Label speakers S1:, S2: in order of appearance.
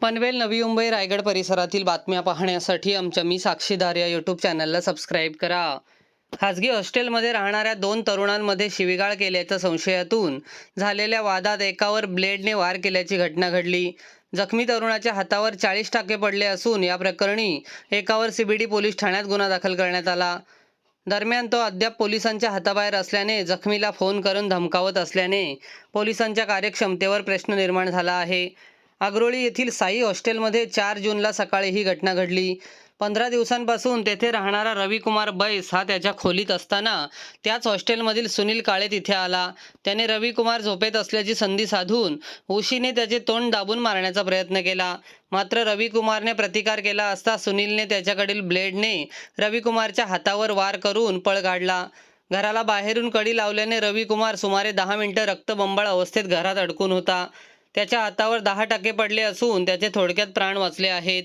S1: पनवेल नवी मुंबई रायगड परिसरातील बातम्या पाहण्यासाठी आमच्या मी साक्षीदार या यूट्यूब चॅनलला सबस्क्राईब करा. खाजगी हॉस्टेलमध्ये राहणाऱ्या दोन तरुणांमध्ये शिवीगाळ केल्याच्या संशयातून झालेल्या वादात एकावर ब्लेडने वार केल्याची घटना घडली. जखमी तरुणाच्या हातावर चाळीस टाके पडले असून या प्रकरणी एकावर सीबीडी पोलीस ठाण्यात गुन्हा दाखल करण्यात आला. दरम्यान तो अद्याप पोलिसांच्या हाताबाहेर असल्याने जखमीला फोन करून धमकावत असल्याने पोलिसांच्या कार्यक्षमतेवर प्रश्न निर्माण झाला आहे. आग्रोळी येथील साई हॉस्टेलमध्ये चार जूनला सकाळी ही घटना घडली. पंधरा दिवसांपासून तेथे राहणारा रविकुमार बैस हा त्याच्या खोलीत असताना त्याच हॉस्टेलमधील सुनील काळे तिथे आला. त्याने रविकुमार झोपेत असल्याची संधी साधून उशीने त्याचे तोंड दाबून मारण्याचा प्रयत्न केला. मात्र रविकुमारने प्रतिकार केला असता सुनीलने त्याच्याकडील ब्लेडने रविकुमारच्या हातावर वार करून पळ काढला. घराला बाहेरून कडी लावल्याने रविकुमार सुमारे दहा मिनिटं रक्तबंबाळ अवस्थेत घरात अडकून होता. त्याच्या हातावर दहा टाके पडले असून त्याचे थोडक्यात प्राण वाचले आहेत.